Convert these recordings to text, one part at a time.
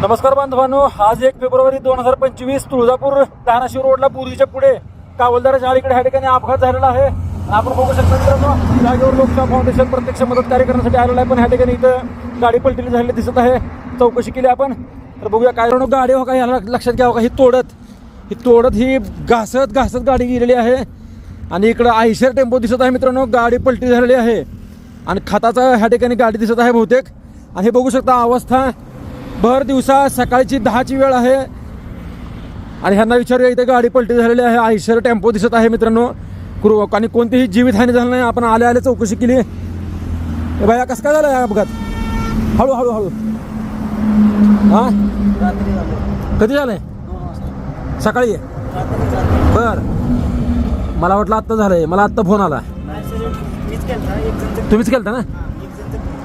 नमस्कार बांधवांनो आज एक फेब्रुवारी दोन हजार पंचवीस तुळजापूर धाराशिव रोडला पूर्वीच्या पुढे कावलदाराच्या अलीकडे ह्या ठिकाणी अपघात झालेला आहे. आपण बघू शकता मित्रांनो जागेवर लोकशाह फाउंडेशन प्रत्यक्ष मदत कार्य करण्यासाठी आलेलं आहे पण ह्या ठिकाणी इथं गाडी पलटी झालेली दिसत आहे. चौकशी केली आपण. तर बघूया काय मित्रांनो, गाडी हो का याला लक्षात घ्यावं का? ही तोडत ही तोडत ही घासत घासत गाडी गेलेली आहे. आणि इकडं आयशर टेम्पो दिसत आहे मित्रांनो गाडी पलटी झालेली आहे. आणि खताचा ह्या ठिकाणी गाडी दिसत आहे बहुतेक. आणि हे बघू शकता अवस्था भर दिवसा सकाळची दहाची वेळ आहे. आणि ह्यांना विचारूया इथे गाडी पलटी झालेली आहे. आयशर टेम्पो दिसत आहे मित्रांनो. क्रू आणि कोणतीही जीवितहानी झाली नाही. आपण आले आले चौकशी केली. ए बाया कसं काय झालं या अपघात? हळू हळू हळू. हा? कधी झालंय? सकाळी? बर. मला वाटलं आत्ता झालंय. मला आत्ता फोन आला. तुम्हीच केलता ना?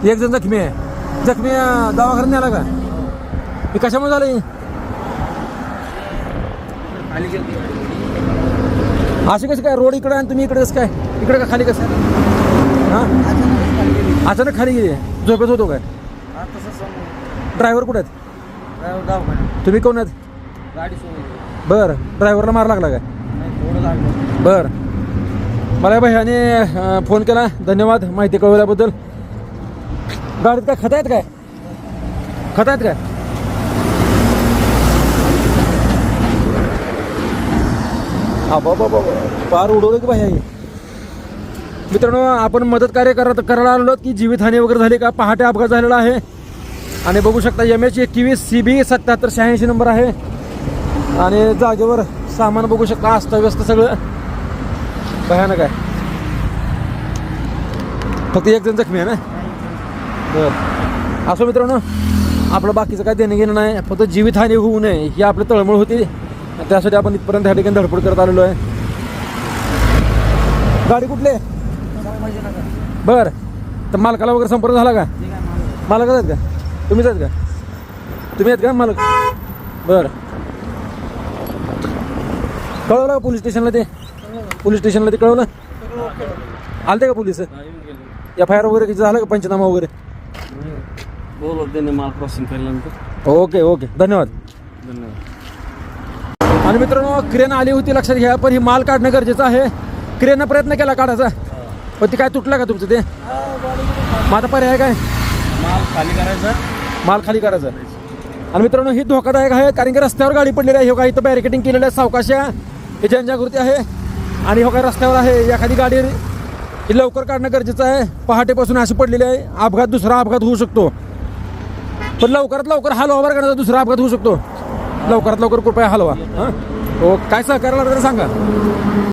एक जण जखमी आहे. जखमी दवाखान्यात नेला का? मी कशामुळे झालं असे कसं काय? रोड इकडं आणि तुम्ही इकडे कसं काय? इकडे का खाली कसं? हां? अचानक खाली गेली. झोपेत होतो काय? ड्रायव्हर कुठे आहेत? तुम्ही कोण आहेत? गाडी बरं. ड्रायव्हरला मार लागला काय? बर. मला भैयाने फोन केला. धन्यवाद माहिती कळवल्याबद्दल. गाडीत काय खत आहेत काय? खत आहेत काय? हा बाबा बाबा पार उडवलं की भैया मित्रांनो आपण मदत कार्य करत करायला आलो की जीवितहानी वगैरे झाली का? पहाटे अपघात झालेला आहे. आणि बघू शकता एम एच एकवीस सी बी सत्याहत्तर शहाऐंशी नंबर आहे. आणि जागेवर सामान बघू शकता अस्तव्यस्त सगळं. भयानक आहे. फक्त एक जण जखमी आहे ना? बरं. असो मित्रांनो आपलं बाकीचं काय देणं घेणं नाही. फक्त जीवितहानी होऊ नये ही आपली तळमळ होती. त्यासाठी आपण इथपर्यंत ह्या ठिकाणी धडपड करत आलेलो आहे. गाडी कुठली आहे? बरं. तर मालकाला वगैरे संपर्क झाला का? मालक आहेत का? तुम्हीच आहेत का? तुम्ही आहेत का मालक? बरं. कळवलं का पोलीस स्टेशनला ते? पोलीस स्टेशनला ते कळवलं? आलते का पोलीस? एफ आय आर वगैरे किती झालं का? पंचनामा वगैरे? बोलत त्याने माल क्रॉसिंग केल्यानंतर. ओके ओके धन्यवाद. आणि मित्रांनो क्रेन आली होती लक्षात घ्या पण ही माल काढणं गरजेचं आहे. क्रेननं प्रयत्न केला काढायचा. पण ती काय तुटलं का तुमचं ते? मग आता पर्याय काय? माल खाली करायचा. माल खाली करायचं. आणि मित्रांनो ही धोकादायक आहे कारण की रस्त्यावर गाडी पडलेली आहे. हो का इथं बॅरिकेटिंग केलेलं आहे सावकाशा. ही जनजागृती आहे. आणि हो काय रस्त्यावर आहे. एखादी गाडी ही लवकर काढणं गरजेचं आहे. पहाटेपासून अशी पडलेली आहे. अपघात दुसरा अपघात होऊ शकतो. पण लवकरात लवकर हलवा बरं करण्याचा दुसरा अपघात होऊ शकतो. लवकरात लवकर कृपया हलवा हां? हो काय सहकार्य लागलं तर सांगा.